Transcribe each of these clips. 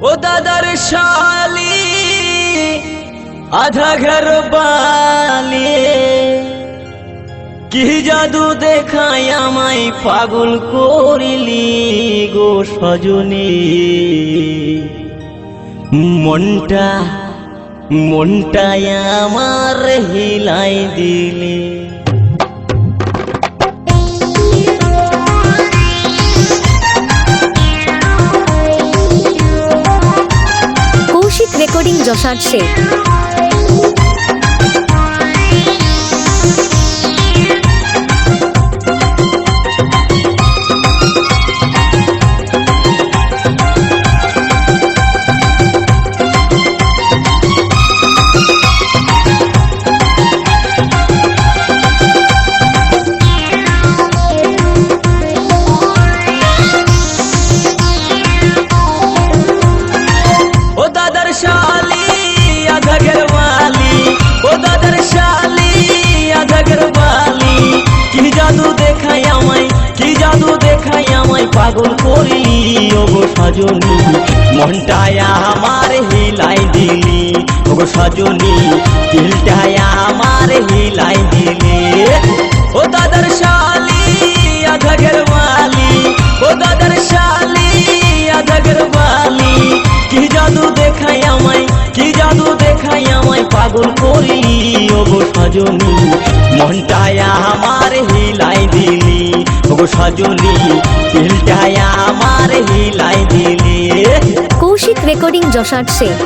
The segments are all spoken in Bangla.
ও দাদার শালি, আধা ঘর বালি। কি জাদু দেখাই আমায় পাগল করিলি গো সজনী? মনটা মনটায় আমার হিলাই দিলি। রেকর্ডিং যশার শেখ আমায় পাগল করি ও গো সাজনী। মনটায় আমার হিলাই দিলি, ও গো সাজনী। দিলটায় আমার হিলাই দিলি। ও দাদার শালি আধা গেরওয়ালি ও দাদার শালি আধা গেরওয়ালি কি জাদু দেখাই আমায়, কি জাদু দেখাই আমায় পাগল করি ও গো সজনী। মনটায় রেকর্ডিং যশার শেখ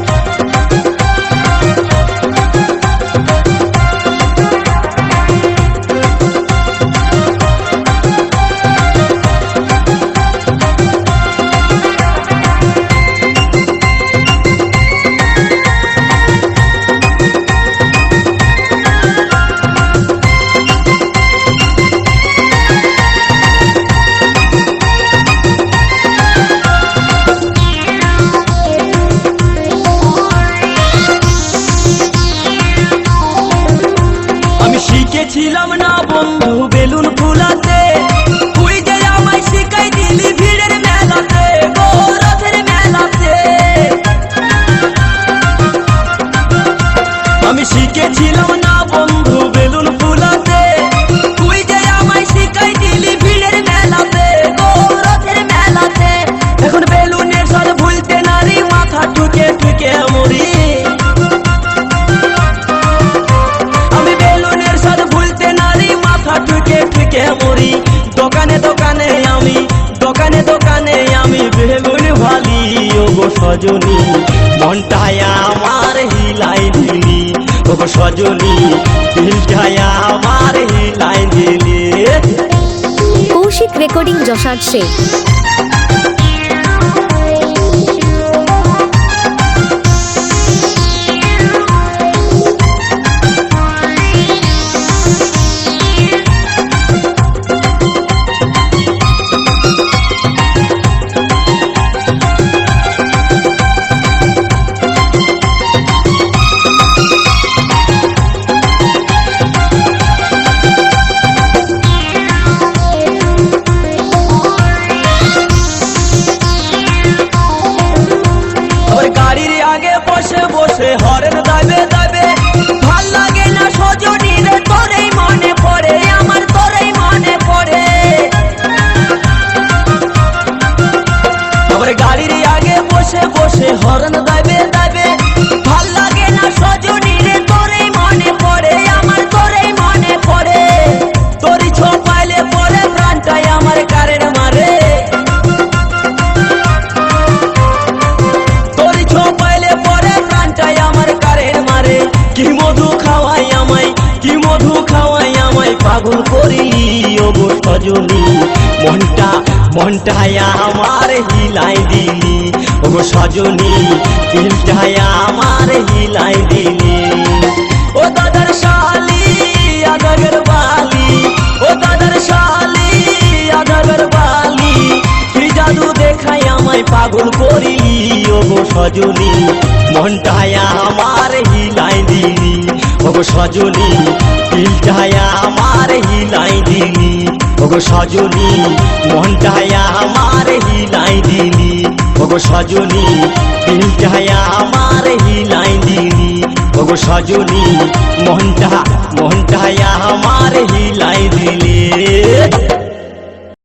সজনী, মনটায় আমার হিলাই দিলি। ও গো সজনী, দিলটায় আমার হিলাই দিলি। কৌশিক রেকর্ডিং যশার শেখ পাগল করি, ও গো সজনী। মনটা, মনটায় আমার হিলাই দিলি। ও গো সজনী, দিলটায় আমার হিলাই দিলি। ও দাদার শালি আদাগের বালি। ও দাদার শালি আদাগের বালি। কি জাদু দেখাই আমায় পাগল করিলি, ও গো সজনী। মনটায় আমার হিলাই দিলি। ও গো সজনী দিলি ও গো সজনী, মনটায় আমার হিলাই দিলি। ওগো সজনী দিলটা আমার হিলাই দিলি। ওগো সজনী মনটা মনটা আমার হিলাই দিলি।